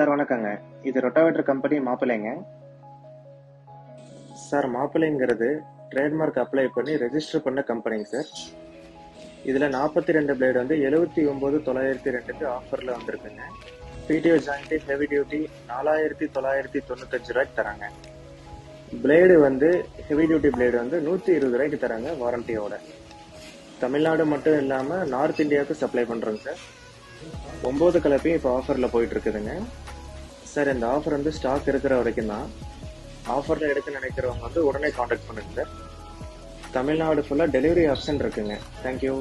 Sir வணக்கங்க. இது rotavator company மாப்பிள்ளைங்க. சார் மாப்பிள்ளைங்கிறது ட்ரேட்மார்க் அப்ளை பண்ணி ரெஜிஸ்டர் பண்ண கம்பெனிங்க சார். இதில் நாற்பத்தி ரெண்டு பிளேடு வந்து எழுபத்தி ஒம்பது தொள்ளாயிரத்தி ரெண்டுக்கு ஆஃபரில் வந்திருக்குங்க. பிடிஓ ஜாயிண்ட்டு ஹெவி டியூட்டி நாலாயிரத்தி தொள்ளாயிரத்தி தொண்ணூத்தஞ்சு ரூபாய்க்கு தராங்க. பிளேடு வந்து ஹெவி டியூட்டி பிளேடு வந்து நூற்றி இருபது ரூபாய்க்கு தராங்க வாரண்டியோட தமிழ்நாடு மட்டும் இல்லாமல் நார்த் இந்தியாவுக்கு சப்ளை பண்ணுறோங்க சார். ஒம்பது கலப்பையும் இப்போ ஆஃபரில் போயிட்டு இருக்குதுங்க சார் இந்த ஆஃபர் வந்து ஸ்டாக் இருக்கிற வரைக்கும் தான். ஆஃபரில் எடுக்க நினைக்கிறவங்க வந்து உடனே காண்டாக்ட் பண்ணுங்க சார் தமிழ்நாடு ஃபுல்லாக டெலிவரி ஆப்ஷன் இருக்குங்க. தேங்க்யூ